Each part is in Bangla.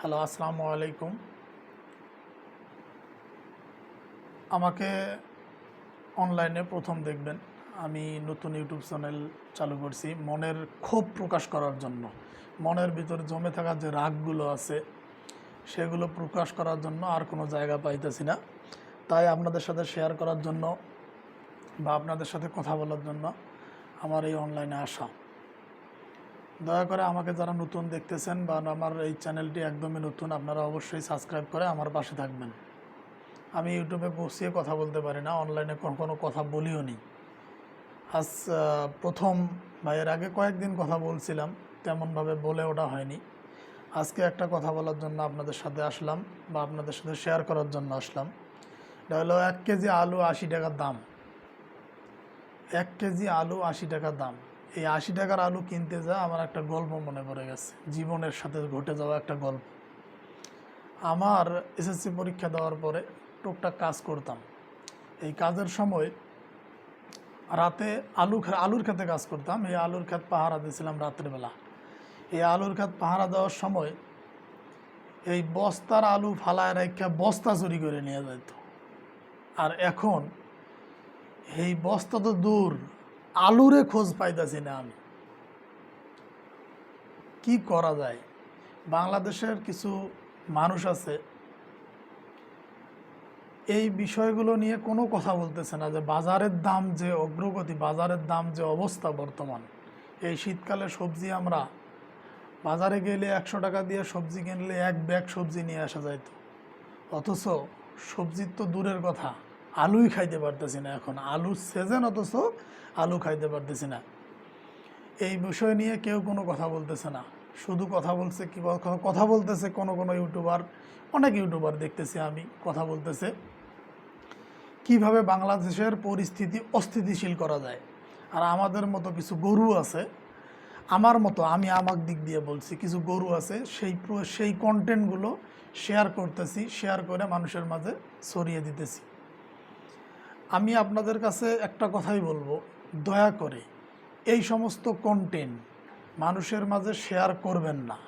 হ্যালো, আসসালামু আলাইকুম। আমাকে অনলাইনে প্রথম দেখবেন। আমি নতুন ইউটিউব চ্যানেল চালু করছি মনের ক্ষোভ প্রকাশ করার জন্য। মনের ভিতরে জমে থাকা যে রাগগুলো আছে, সেগুলো প্রকাশ করার জন্য আর কোনো জায়গা পাইতেছি না। তাই আপনাদের সাথে শেয়ার করার জন্য বা আপনাদের সাথে কথা বলার জন্য আমার এই অনলাইনে আসা। দয়া করে আমাকে যারা নতুন দেখতেছেন বা আমার এই চ্যানেলটি একদমই নতুন, আপনারা অবশ্যই সাবস্ক্রাইব করে আমার পাশে থাকবেন। আমি ইউটিউবে বসিয়ে কথা বলতে পারি না, অনলাইনে কোনো কথা বলিও নি। আজ প্রথম বা এর আগে কয়েকদিন কথা বলছিলাম, তেমনভাবে বলে ওটা হয়নি। আজকে একটা কথা বলার জন্য আপনাদের সাথে আসলাম বা আপনাদের সাথে শেয়ার করার জন্য আসলাম। এটা হলো এক কেজি আলু আশি টাকার দাম। এক কেজি আলু আশি টাকা দাম। এই আশি টাকার আলু কিনতে যা, আমার একটা গল্প মনে পড়ে গেছে। জীবনের সাথে ঘটে যাওয়া একটা গল্প। আমার এসএসসি পরীক্ষা দেওয়ার পরে টুকটাক কাজ করতাম। এই কাজের সময় রাতে আলু আলুর খেতে কাজ করতাম। এই আলুর ক্ষেত পাহারা দিয়েছিলাম রাত্রেবেলা এই আলুর ক্ষেত পাহারা দেওয়ার সময় এই বস্তার আলু ফালায় রেখে বস্তা চুরি করে নিয়ে যেত আর এখন এই বস্তা তো দূর আলুরে খোঁজ পাইতেছি না আমি। কি করা যায়? বাংলাদেশের কিছু মানুষ আছে, এই বিষয়গুলো নিয়ে কোনো কথা বলতেছে না যে বাজারের দাম যে অগ্রগতি, বাজারের দাম যে অবস্থা বর্তমান। এই শীতকালে সবজি আমরা বাজারে গেলে একশো টাকা দিয়ে সবজি কিনলে এক ব্যাগ সবজি নিয়ে আসা যাইতো। অথচ সবজির তো দূরের কথা। আলুই খাইতে পারতেছি না এখন। আলুর সিজন অথচ আলু খাইতে পারতেছি না। এই বিষয় নিয়ে কেউ কোনো কথা বলতেছে না। শুধু কথা বলছে কি কথা- বলতেছে কোনো কোনো ইউটিউবার। অনেক ইউটিউবার দেখতেছি আমি কথা বলতেছে। কীভাবে বাংলাদেশের পরিস্থিতি অস্থিতিশীল করা যায়। আর আমাদের মতো কিছু গরু আছে। আমার মতো আমি আমার দিক দিয়ে বলছি, কিছু গরু আছে, সেই সেই কন্টেন্টগুলো শেয়ার করতেছি শেয়ার করে মানুষের মাঝে ছড়িয়ে দিতেছি। আমি আপনাদের কাছে একটা কথাই বলব, দয়া করে। এই সমস্ত কন্টেন্ট মানুষের মাঝে শেয়ার করবেন না।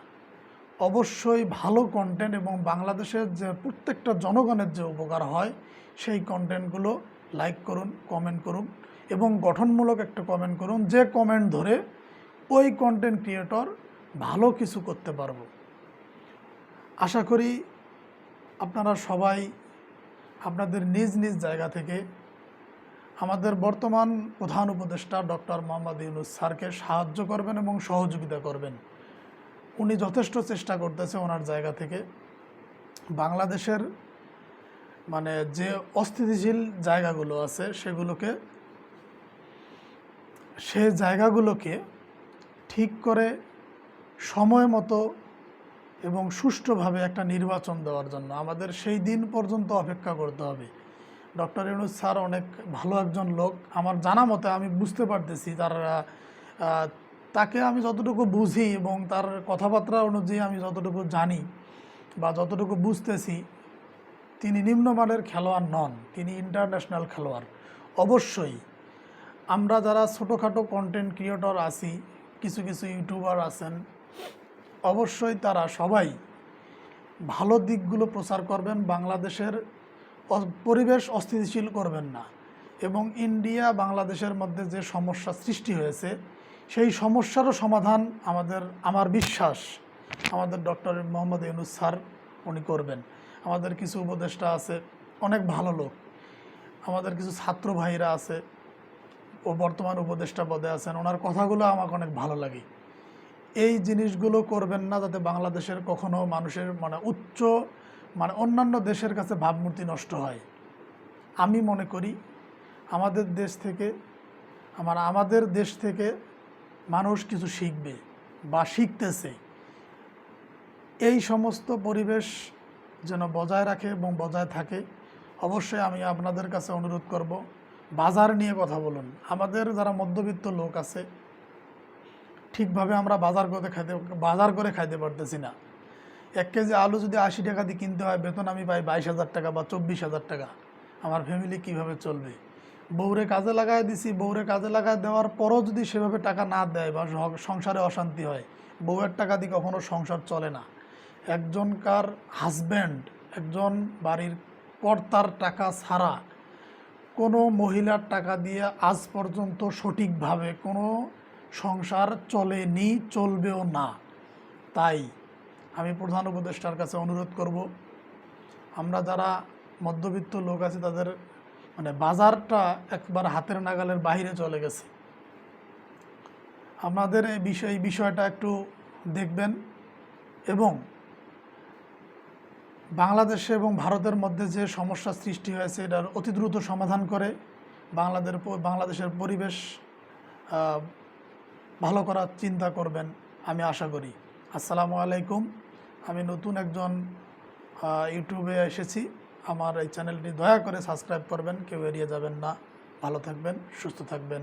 অবশ্যই ভালো কন্টেন্ট এবং বাংলাদেশের যে প্রত্যেকটা জনগণের যে উপকার হয়, সেই কন্টেন্টগুলো লাইক করুন কমেন্ট করুন এবং গঠনমূলক একটা কমেন্ট করুন। যে কমেন্ট ধরে ওই কন্টেন্ট ক্রিয়েটর ভালো কিছু করতে পারব। আশা করি আপনারা সবাই আপনাদের নিজ নিজ জায়গা থেকে আমাদের বর্তমান প্রধান উপদেষ্টা ডক্টর মোহাম্মদ ইউনুস স্যারকে সাহায্য করবেন এবং সহযোগিতা করবেন। উনি যথেষ্ট চেষ্টা করতেছে ওনার জায়গা থেকে। বাংলাদেশের মানে যে অস্থিতিশীল জায়গাগুলো আছে সেগুলোকে, সে জায়গাগুলোকে ঠিক করে সময় মতো এবং সুষ্ঠুভাবে একটা নির্বাচন দেওয়ার জন্য। আমাদের সেই দিন পর্যন্ত অপেক্ষা করতে হবে। ডক্টর ইউনুস স্যার অনেক ভালো একজন লোক। আমার জানা মতে আমি বুঝতে পারতেছি তার তাকে আমি যতটুকু বুঝি এবং তার কথাবার্তা অনুযায়ী আমি যতটুকু জানি বা যতটুকু বুঝতেছি, তিনি নিম্নমানের খেলোয়াড় নন, তিনি ইন্টারন্যাশনাল খেলোয়াড়। অবশ্যই আমরা যারা ছোটোখাটো কন্টেন্ট ক্রিয়েটর আছি, কিছু কিছু ইউটিউবার আছেন, অবশ্যই তারা সবাই ভালো দিকগুলো প্রচার করবেন। বাংলাদেশের পরিবেশ অস্থিতিশীল করবেন না। এবং ইন্ডিয়া, বাংলাদেশের মধ্যে যে সমস্যা সৃষ্টি হয়েছে, সেই সমস্যারও সমাধান আমাদের, আমার বিশ্বাস আমাদের ডক্টর মোহাম্মদ ইউনুস স্যার উনি করবেন। আমাদের কিছু উপদেষ্টা আছে, অনেক ভালো লোক। আমাদের কিছু ছাত্র ভাইরা আছে, ও বর্তমান উপদেষ্টা পদে আছেন, ওনার কথাগুলো আমাকে অনেক ভালো লাগে। এই জিনিসগুলো করবেন না যাতে বাংলাদেশের কখনো মানুষের মানে উচ্চ মানে অন্যান্য দেশের কাছে ভাবমূর্তি নষ্ট হয়। আমি মনে করি আমাদের দেশ থেকে, আমার আমাদের দেশ থেকে মানুষ কিছু শিখবে বা শিখতেছে। এই সমস্ত পরিবেশ যেন বজায় রাখে এবং বজায় থাকে, অবশ্যই আমি আপনাদের কাছে অনুরোধ করব, বাজার নিয়ে কথা বলুন। আমাদের যারা মধ্যবিত্ত লোক আছে, ঠিকভাবে আমরা বাজার করে খাইতে, বাজার করে খাইতে পারতেছি না। এক কেজি আলু যদি আশি টাকা দিয়ে কিনতে হয়, বেতন আমি পাই বাইশ হাজার টাকা বা চব্বিশ হাজার টাকা। আমার ফ্যামিলি কীভাবে চলবে? বউরে কাজে লাগাই দিছি, বউরে কাজে লাগাই দেওয়ার পরও যদি সেভাবে টাকা না দেয় বা সংসারে অশান্তি হয়, বউয়ের টাকা দিয়ে কখনো সংসার চলে না। একজনকার হাজব্যান্ড একজন বাড়ির কর্তার টাকা ছাড়া কোনো মহিলার টাকা দিয়ে আজ পর্যন্ত সঠিকভাবে কোনো সংসার চলেনি, চলবেও না। তাই আমি প্রধান উপদেষ্টার কাছে অনুরোধ করব, আমরা যারা মধ্যবিত্ত লোক আছে, তাদের মানে বাজারটা একবার হাতের নাগালের বাইরে চলে গেছে। আপনাদের এই বিষয়, এই বিষয়টা একটু দেখবেন এবং বাংলাদেশে এবং ভারতের মধ্যে যে সমস্যা সৃষ্টি হয়েছে, এটার অতি দ্রুত সমাধান করে বাংলাদেশ বাংলাদেশের পরিবেশ ভালো করার চিন্তা করবেন আমি আশা করি। আসসালামু আলাইকুম। আমি নতুন একজন ইউটিউবে এসেছি। আমার এই চ্যানেলটি দয়া করে সাবস্ক্রাইব করবেন, কেউ এড়িয়ে যাবেন না। ভালো থাকবেন, সুস্থ থাকবেন।